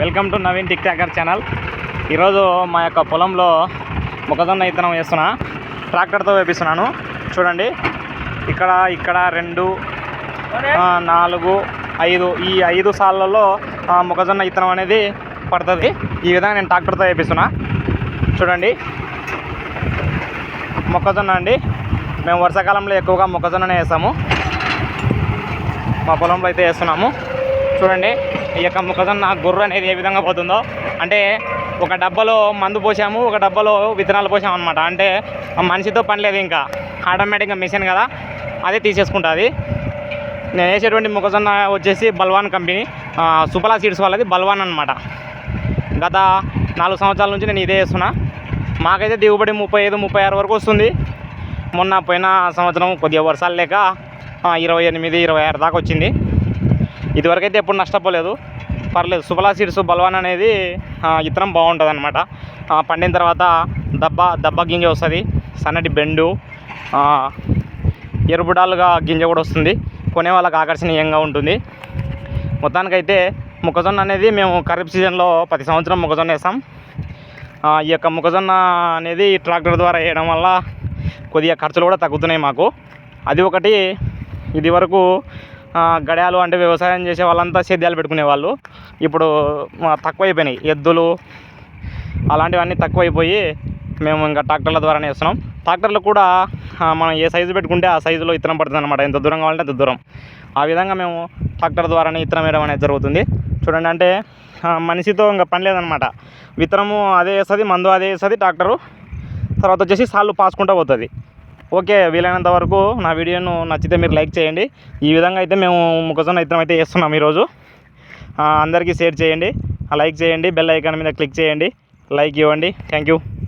Welcome to Naveen tick talker channel ఈరోజు మా యొక్క పొలంలో మొక్కజొన్న విత్తనం వేస్తున్నా. ట్రాక్టర్తో వేపిస్తున్నాను. చూడండి. ఇక్కడ ఇక్కడ రెండు నాలుగు ఐదు. ఈ ఐదు సార్లలో మొక్కజొన్న విత్తనం అనేది పడుతుంది. ఈ విధంగా నేను ట్రాక్టర్తో వేపిస్తున్నా. చూడండి. మొక్కజొన్న అండి. మేము వర్షాకాలంలో ఎక్కువగా మొక్కజొన్ననే వేస్తాము. మా పొలంలో అయితే వేస్తున్నాము. చూడండి. ఈ యొక్క మొక్కజొన్న గుర్రు అనేది ఏ విధంగా పోతుందో అంటే ఒక డబ్బాలో మందు పోసాము ఒక డబ్బాలో విత్తనాలు పోసాము అనమాట అంటే మనిషితో పని లేదు ఇంకా. ఆటోమేటిక్గా మిషన్ కదా అదే తీసేసుకుంటుంది. నేను వేసేటువంటి మొక్కజొన్న వచ్చేసి బల్వాన్ కంపెనీ సుఫలా సీడ్స్ వాళ్ళది బల్వాన్ అనమాట గత నాలుగు సంవత్సరాల నుంచి నేను ఇదే వేస్తున్నా మాకైతే దిగుబడి ముప్పై ఐదు ముప్పై ఆరు వరకు వస్తుంది. మొన్న పోయిన సంవత్సరం కొద్దిగా వర్షాలు లేక ఇరవై ఎనిమిది ఇరవై ఆరు దాకా వచ్చింది. ఇదివరకైతే ఎప్పుడు నష్టపోలేదు. పర్లేదు సుఫలా సీడ్స్ బల్వాన్ అనేది ఇతరం బాగుంటుంది అనమాట పండిన తర్వాత దబ్బ దబ్బ గింజ వస్తుంది. సన్నటి బెండు ఎరుబుడాలుగా ఎరుపుడాలుగా గింజ కూడా వస్తుంది. కొనే వాళ్ళకి ఆకర్షణీయంగా ఉంటుంది. మొత్తానికైతే మొక్కజొన్న అనేది మేము ఖరీఫ్ సీజన్లో ప్రతి సంవత్సరం మొక్కజొన్న వేస్తాం. ఈ యొక్క మొక్కజొన్న అనేది ట్రాక్టర్ ద్వారా వేయడం వల్ల కొద్దిగా ఖర్చులు కూడా తగ్గుతున్నాయి మాకు. అది ఒకటి ఇది వరకు గడియాలు అంటే వ్యవసాయం చేసే వాళ్ళంతా సేద్యాలు పెట్టుకునేవాళ్ళు ఇప్పుడు తక్కువైపోయినాయి. ఎద్దులు అలాంటివన్నీ తక్కువైపోయి మేము ఇంకా ట్రాక్టర్ల ద్వారానే వేస్తున్నాం ట్రాక్టర్లు కూడా మనం ఏ సైజు పెట్టుకుంటే ఆ సైజులో ఇత్తనం పడుతుంది అనమాట ఎంత దూరం కావాలంటే అంత దూరం. ఆ విధంగా మేము ట్రాక్టర్ ద్వారానే ఇత్తనం వేయడం అనేది జరుగుతుంది. చూడండి అంటే మనిషితో ఇంకా పని లేదనమాట విత్తనము అదే వేస్తుంది మందు అదే వేస్తుంది ట్రాక్టరు. తర్వాత వచ్చేసి సాళ్ళు పాసుకుంటూ పోతుంది. ఓకే వీలైనంత వరకు నా వీడియోను నచ్చితే మీరు లైక్ చేయండి. ఈ విధంగా అయితే మేము మొక్కజొన్న ఇతరం అయితే వేస్తున్నాం ఈరోజు. అందరికీ షేర్ చేయండి. లైక్ చేయండి బెల్ ఐకాన్ మీద క్లిక్ చేయండి. లైక్ ఇవ్వండి. Thank you.